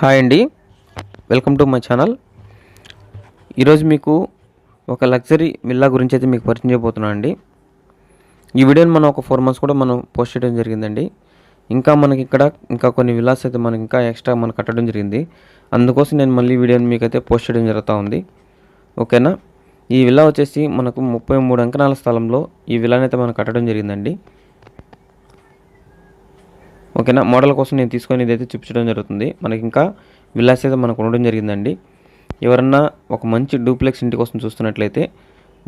Hi అండి. Welcome to my channel. ఈరోజు మీకు ఒక లగ్జరీ విల్లా గురించి అయితే మీకు పరిచయం చేయబోతున్నాను అండి. ఈ వీడియోని మనం ఒక ఫోర్ మంత్స్ కూడా మనం పోస్ట్ చేయడం జరిగిందండి. ఇంకా మనకి ఇక్కడ ఇంకా కొన్ని విల్లాస్ అయితే మనకి ఇంకా ఎక్స్ట్రా మనం కట్టడం జరిగింది. అందుకోసం నేను మళ్ళీ వీడియోని వీడియోని మీకైతే పోస్ట్ చేయడం జరుగుతూ ఉంది. ఓకేనా? ఈ విల్లా వచ్చేసి మనకు ముప్పై మూడు అంకణాల స్థలంలో ఈ విల్లానైతే మనం కట్టడం జరిగిందండి. ఓకేనా? మోడల్ కోసం నేను తీసుకొని ఇదైతే చూపించడం జరుగుతుంది. మనకి ఇంకా విల్లాస్ అయితే మనకు ఉండడం జరిగిందండి. ఎవరన్నా ఒక మంచి డూప్లెక్స్ ఇంటి కోసం చూస్తున్నట్లయితే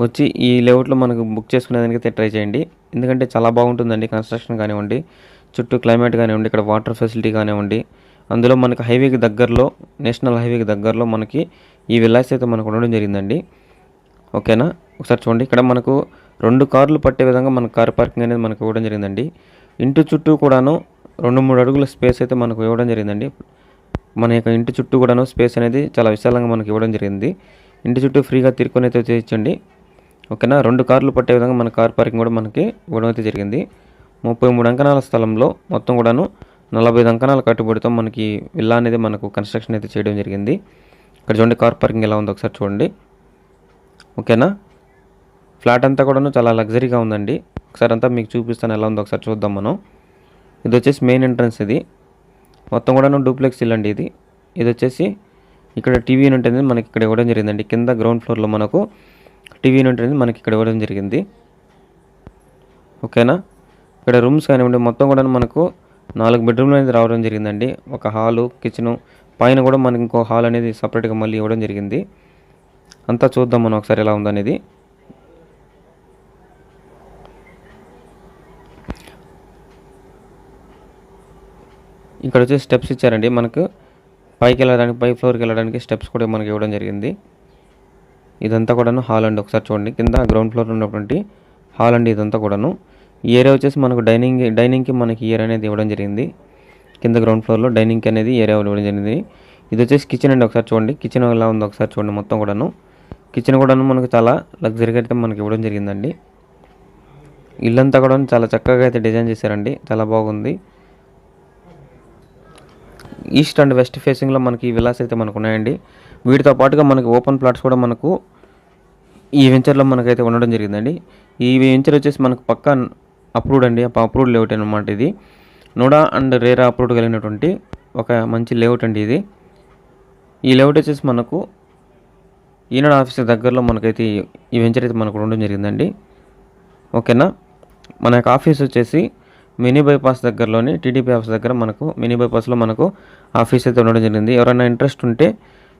వచ్చి ఈ లేఅవుట్లో మనకు బుక్ చేసుకునేదానికైతే ట్రై చేయండి. ఎందుకంటే చాలా బాగుంటుందండి కన్స్ట్రక్షన్ కానివ్వండి చుట్టూ క్లైమేట్ కానివ్వండి ఇక్కడ వాటర్ ఫెసిలిటీ కానివ్వండి. అందులో మనకి హైవేకి దగ్గరలో నేషనల్ హైవేకి దగ్గరలో మనకి ఈ విల్లాస్ అయితే మనకు ఉండడం జరిగిందండి. ఓకేనా? ఒకసారి చూడండి. ఇక్కడ మనకు రెండు కార్లు పట్టే విధంగా మనకు కార్ పార్కింగ్ అనేది మనకు ఇవ్వడం జరిగిందండి. ఇంటి చుట్టూ కూడాను రెండు మూడు అడుగుల స్పేస్ అయితే మనకు ఇవ్వడం జరిగిందండి. మన యొక్క ఇంటి చుట్టూ కూడాను స్పేస్ అనేది చాలా విశాలంగా మనకు ఇవ్వడం జరిగింది. ఇంటి చుట్టూ ఫ్రీగా తిరుక్కొని అయితే చేయించండి ఓకేనా? రెండు కార్లు పట్టే విధంగా మన కార్ పార్కింగ్ కూడా మనకి ఇవ్వడం అయితే జరిగింది. ముప్పై మూడు అంకణాల స్థలంలో మొత్తం కూడాను నలభై ఐదు అంకణాల కట్టుబడితో మనకి విల్లా అనేది మనకు కన్స్ట్రక్షన్ అయితే చేయడం జరిగింది. ఇక్కడ చూడండి కార్ పార్కింగ్ ఎలా ఉందో ఒకసారి చూడండి. ఓకేనా? ఫ్లాట్ అంతా కూడాను చాలా లగ్జరీగా ఉందండి. ఒకసారి అంతా మీకు చూపిస్తాను ఎలా ఉందో ఒకసారి చూద్దాం మనం. ఇది వచ్చేసి మెయిన్ ఎంట్రన్స్ ఇది. మొత్తం కూడాను డూప్లెక్స్ ఇల్లండి ఇది. ఇది వచ్చేసి ఇక్కడ టీవీ యూనిట్ అనేది మనకి ఇక్కడ ఇవ్వడం జరిగిందండి. కింద గ్రౌండ్ ఫ్లోర్లో మనకు టీవీ యూనిట్ అనేది మనకి ఇక్కడ ఇవ్వడం జరిగింది. ఓకేనా? ఇక్కడ రూమ్స్ కానివ్వండి మొత్తం కూడా మనకు నాలుగు బెడ్రూమ్లు అనేది రావడం జరిగిందండి. ఒక హాలు కిచెను పైన కూడా మనకి ఇంకో హాల్ అనేది సపరేట్గా మళ్ళీ ఇవ్వడం జరిగింది. అంతా చూద్దాం మనం ఒకసారి ఎలా ఉందనేది. ఇక్కడ వచ్చేసి స్టెప్స్ ఇచ్చారండి. మనకు పైకి వెళ్ళడానికి పై ఫ్లోర్కి వెళ్ళడానికి స్టెప్స్ కూడా మనకి ఇవ్వడం జరిగింది. ఇదంతా కూడాను హాల్ అండి. ఒకసారి చూడండి. కింద గ్రౌండ్ ఫ్లోర్ ఉన్నటువంటి హాల్ అండి ఇదంతా కూడాను. ఈ ఏరియా వచ్చేసి మనకు డైనింగ్ డైనింగ్కి మనకి ఏరియా అనేది ఇవ్వడం జరిగింది. కింద గ్రౌండ్ ఫ్లోర్లో డైనింగ్కి అనేది ఏరియా ఇవ్వడం జరిగింది. ఇది వచ్చేసి కిచెన్ అండి. ఒకసారి చూడండి. కిచెన్ ఎలా ఉందో ఒకసారి చూడండి మొత్తం కూడాను. కిచెన్ కూడాను మనకు చాలా లగ్జరీగా అయితే మనకి ఇవ్వడం జరిగిందండి. ఇల్లంతా కూడా చాలా చక్కగా అయితే డిజైన్ చేశారండి. చాలా బాగుంది. ఈస్ట్ అండ్ వెస్ట్ ఫేసింగ్లో మనకి ఈ విలాస్ అయితే మనకు ఉన్నాయండి వీటితో పాటుగా మనకి ఓపెన్ ప్లాట్స్ కూడా మనకు ఈ వెంచర్లో మనకైతే ఉండడం జరిగిందండి. ఈ వెంచర్ వచ్చేసి మనకు పక్క అప్రూవ్డ్ అండి. అప్రూవ్డ్ లేఅవుట్ అనమాట ఇది. నోడా అండ్ రేరా అప్రూవ్డ్ కలిగినటువంటి ఒక మంచి లేఅవుట్ అండి ఇది. ఈ లేఅవుట్ వచ్చేసి మనకు ఈనాడు ఆఫీస్ దగ్గరలో మనకైతే ఈ- వెంచర్ అయితే మనకు ఉండడం జరిగిందండి. ఓకేనా? మన యొక్క ఆఫీస్ వచ్చేసి మినీ బైపాస్ దగ్గరలోని టీడీపీ ఆఫీస్ దగ్గర మనకు మినీ బైపాస్లో మనకు ఆఫీస్ అయితే ఉండడం జరిగింది. ఎవరైనా ఇంట్రెస్ట్ ఉంటే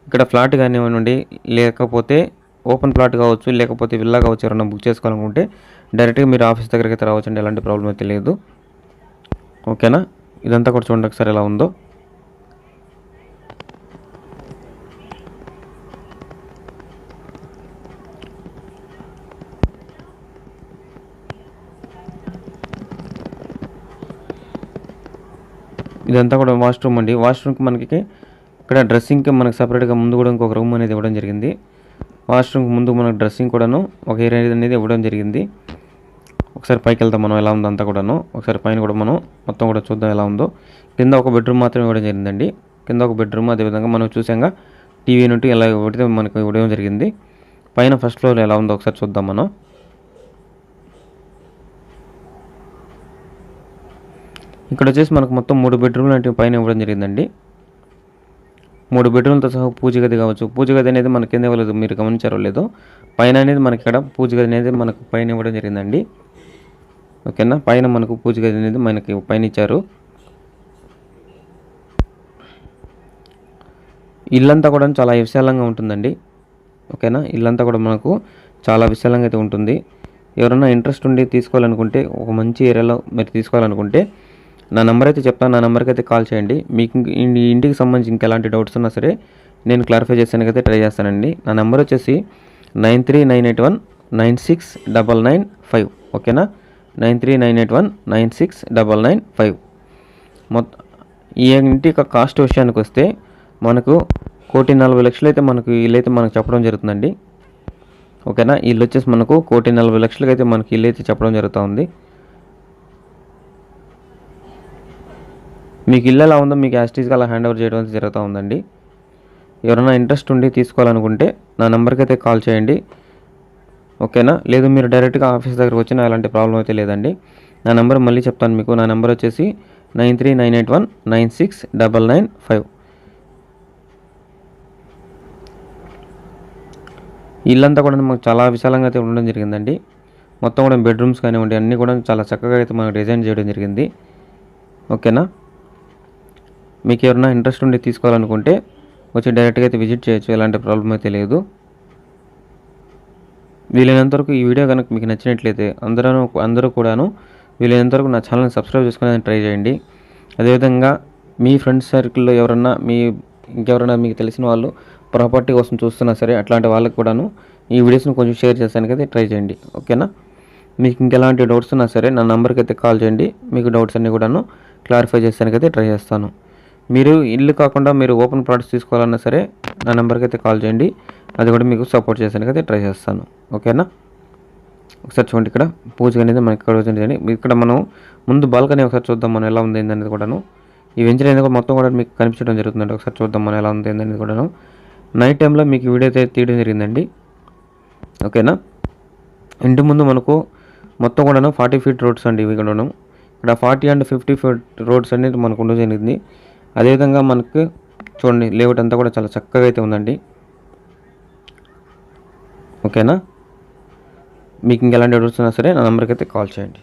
ఇక్కడ ఫ్లాట్ కానివ్వండి లేకపోతే ఓపెన్ ప్లాట్ కావచ్చు లేకపోతే విల్లా కావచ్చు ఎవరైనా బుక్ చేసుకోవాలనుకుంటే డైరెక్ట్గా మీరు ఆఫీస్ దగ్గరికి అయితే రావచ్చండి. ఎలాంటి ప్రాబ్లం అయితే లేదు. ఓకేనా? ఇదంతా కూడా చూడండి ఒకసారి ఎలా ఉందో. ఇదంతా కూడా వాష్రూమ్ అండి. వాష్రూమ్కి మనకి ఇక్కడ డ్రెస్సింగ్కి మనకి సపరేట్గా ముందు కూడా ఇంకొక రూమ్ అనేది ఇవ్వడం జరిగింది. వాష్రూమ్కి ముందు మనకు డ్రెస్సింగ్ కూడాను ఒక ఏరియా అనేది ఇవ్వడం జరిగింది. ఒకసారి పైకి వెళ్తాం మనం ఎలా ఉందో అంతా కూడాను. ఒకసారి పైన కూడా మనం మొత్తం కూడా చూద్దాం ఎలా ఉందో. కింద ఒక బెడ్రూమ్ మాత్రం ఇవ్వడం జరిగిందండి. కింద ఒక బెడ్రూమ్ అదేవిధంగా మనం చూసాంగా టీవీ నుండి ఎలా ఇవ్వడం మనకు ఇవ్వడం జరిగింది. పైన ఫస్ట్ ఫ్లోర్ ఎలా ఉందో ఒకసారి చూద్దాం మనం. ఇక్కడ వచ్చేసి మనకు మొత్తం మూడు బెడ్రూమ్లు లాంటివి పైన ఇవ్వడం జరిగిందండి. మూడు బెడ్రూమ్లతో సహా పూజ గది కావచ్చు. పూజ గది అనేది మనకి కింద ఇవ్వలేదు మీరు గమనించారో లేదో. పైన అనేది మనకి ఇక్కడ పూజ గది అనేది మనకు పైన ఇవ్వడం జరిగిందండి. ఓకేనా? పైన మనకు పూజ గది అనేది మనకి పైన ఇచ్చారు. ఇల్లంతా కూడా చాలా విశాలంగా ఉంటుందండి. ఓకేనా? ఇల్లంతా కూడా మనకు చాలా విశాలంగా అయితే ఉంటుంది. ఎవరైనా ఇంట్రెస్ట్ ఉండి తీసుకోవాలనుకుంటే ఒక మంచి ఏరియాలో మీరు తీసుకోవాలనుకుంటే నా నెంబర్ అయితే చెప్తాను నా నెంబర్కి అయితే కాల్ చేయండి. మీకు ఇంటికి సంబంధించి ఇంకా ఎలాంటి డౌట్స్ ఉన్నా సరే నేను క్లారిఫై చేసానికైతే ట్రై చేస్తానండి. నా నెంబర్ వచ్చేసి nine three nine eight one nine six double nine five. ఓకేనా? Nine three nine eight one nine six double nine five. మొత్తం ఈ ఇంటి యొక్క కాస్ట్ విషయానికి వస్తే మనకు కోటి నలభై లక్షలు అయితే మనకు ఇల్లు అయితే మనకు చెప్పడం జరుగుతుందండి. ఓకేనా? ఇల్లు వచ్చేసి మనకు కోటి నలభై లక్షలకి అయితే మనకి ఇల్లు అయితే చెప్పడం జరుగుతూ మీకు ఇల్లు ఎలా ఉందో మీకు యాస్టీస్గా అలా హ్యాండ్ ఓవర్ చేయడం అనేది జరుగుతూ ఉందండి. ఎవరైనా ఇంట్రెస్ట్ ఉండి తీసుకోవాలనుకుంటే నా నెంబర్కి అయితే కాల్ చేయండి. ఓకేనా లేదు మీరు డైరెక్ట్గా ఆఫీస్ దగ్గరకు వచ్చినా అలాంటి ప్రాబ్లం అయితే లేదండి. నా నెంబర్ మళ్ళీ చెప్తాను మీకు. నా నెంబర్ వచ్చేసి nine three nine eight one nine six double nine five. ఇల్లంతా కూడా మాకు చాలా విశాలంగా అయితే ఉండడం జరిగిందండి. మొత్తం కూడా బెడ్రూమ్స్ కానివ్వండి అన్నీ కూడా చాలా చక్కగా అయితే మనకు డిజైన్ చేయడం జరిగింది. ఓకేనా మీకు ఎవరైనా ఇంట్రెస్ట్ ఉండి తీసుకోవాలనుకుంటే వచ్చి డైరెక్ట్గా అయితే విజిట్ చేయొచ్చు ఎలాంటి ప్రాబ్లం అయితే లేదు. వీలైనంత వరకు ఈ వీడియో కనుక మీకు నచ్చినట్లయితే అందరూ అందరూ కూడాను వీలైనంత వరకు నా ఛానల్ని సబ్స్క్రైబ్ చేసుకుని ట్రై చేయండి. అదేవిధంగా మీ ఫ్రెండ్స్ సర్కిల్లో ఎవరన్నా మీ ఇంకెవరైనా మీకు తెలిసిన వాళ్ళు ప్రాపర్టీ కోసం చూస్తున్నా సరే అట్లాంటి వాళ్ళకి కూడాను ఈ వీడియోస్ని కొంచెం షేర్ చేసానికి అయితే ట్రై చేయండి. ఓకేనా? మీకు ఇంకెలాంటి డౌట్స్ ఉన్నా సరే నా నెంబర్కి అయితే కాల్ చేయండి. మీకు డౌట్స్ అన్నీ కూడాను క్లారిఫై చేసానికి అయితే ట్రై చేస్తాను. మీరు ఇల్లు కాకుండా మీరు ఓపెన్ ప్రోడక్ట్స్ తీసుకోవాలన్నా సరే నా నెంబర్కి అయితే కాల్ చేయండి. అది కూడా మీకు సపోర్ట్ చేసానికి అయితే ట్రై చేస్తాను. ఓకేనా? ఒకసారి చూడండి ఇక్కడ. పూజ అనేది మనకి ఇక్కడ వచ్చింది ఇక్కడ మనం ముందు బాల్కనీ ఒకసారి చూద్దాం మనం ఎలా ఉంది అనేది కూడాను. ఈ వెంచర్ అనేది కూడా మొత్తం కూడా మీకు కనిపించడం జరుగుతుందండి. ఒకసారి చూద్దాం మనం ఎలా ఉంది ఏందనేది కూడాను. నైట్ టైంలో మీకు వీడియో అయితే తీయడం జరిగిందండి. ఓకేనా? ఇంటి ముందు మనకు మొత్తం కూడాను ఫార్టీ ఫీట్ రోడ్స్ అండి ఇవి కూడాను. ఇక్కడ forty and fifty feet roads అనేది మనకు ఉండడం జరిగింది. అదేవిధంగా మనకు చూడండి లేఅవుట్ అంతా కూడా చాలా చక్కగా అయితే ఉందండి. ఓకేనా? మీకు ఇంకెలాంటి డౌట్స్ ఉన్నా సరే నా నెంబర్కి అయితే కాల్ చేయండి.